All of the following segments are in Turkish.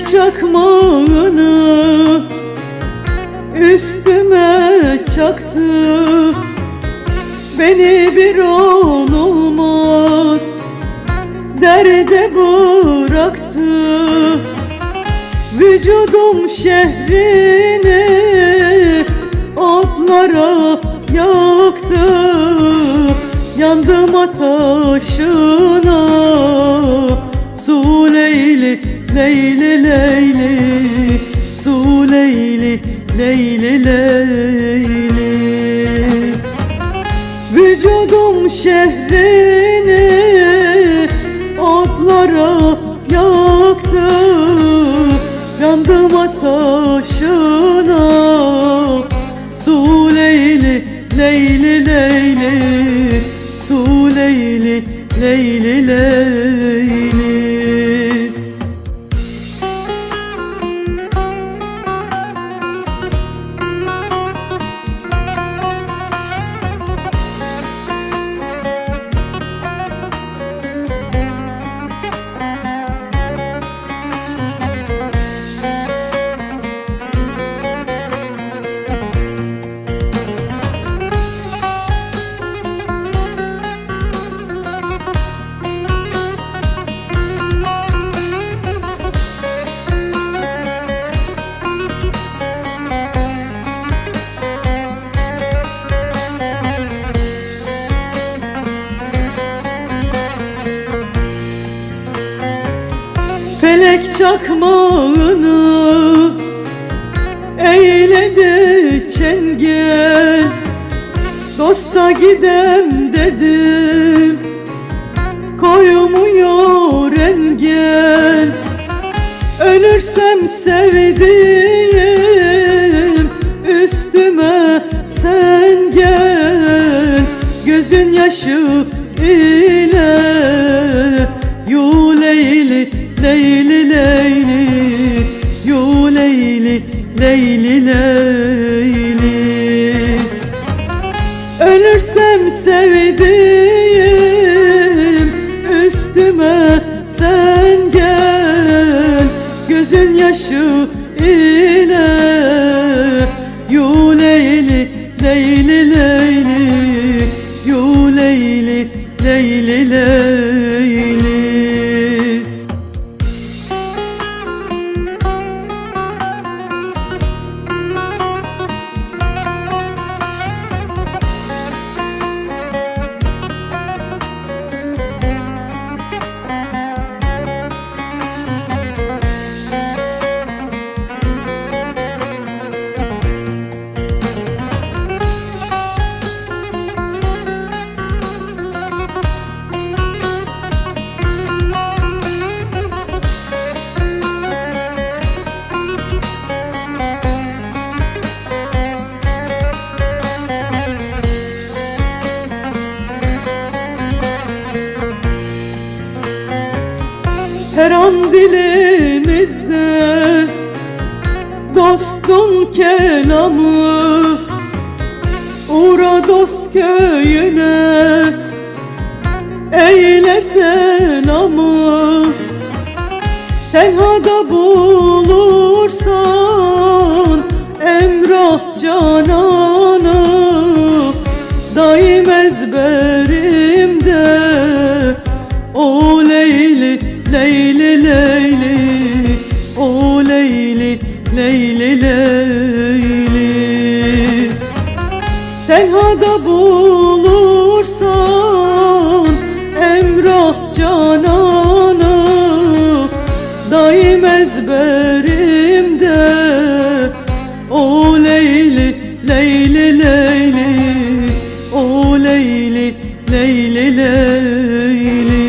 Felek çakmağını üstüme çaktı. Beni bir on olmaz derde bıraktı. Vücudum şehrini otlara yaktı. Yandım ateşine leyli leyli Su leyli leyli leyli. Vücudum şehrini otlara yaktı Yandım ateşine Su leyli leyli leyli Su leyli leyli leyli Felek çakmağını eyledi çengel Dosta gidem dedim koymuyor engel. Ölürsem sevdiğim üstüme sen gel. Gözün yaşı ile leyli leyli yu leyli leyli leyli. Ölürsem sevdiğim üstüme sen gel. Gözün yaşı ile yu leyli leyli leyli. Yu leyli leyli leyli Her an dilimizde Dostun kelamı. Uğra dost köyüne Eyle selamı Tenhada bulursan Emrah cananı Daim ezberimde. O Tenhada bulursan Emrah cananı Daim ezberimde. O Leyli, Leyli, Leyli O Leyli, Leyli, Leyli.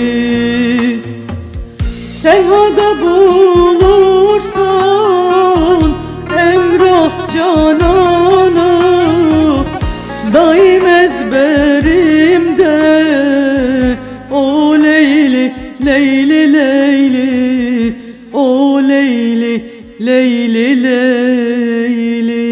Tenhada bulursan ezberimde. O Leyli, Leyli, Leyli. O Leyli, Leyli, Leyli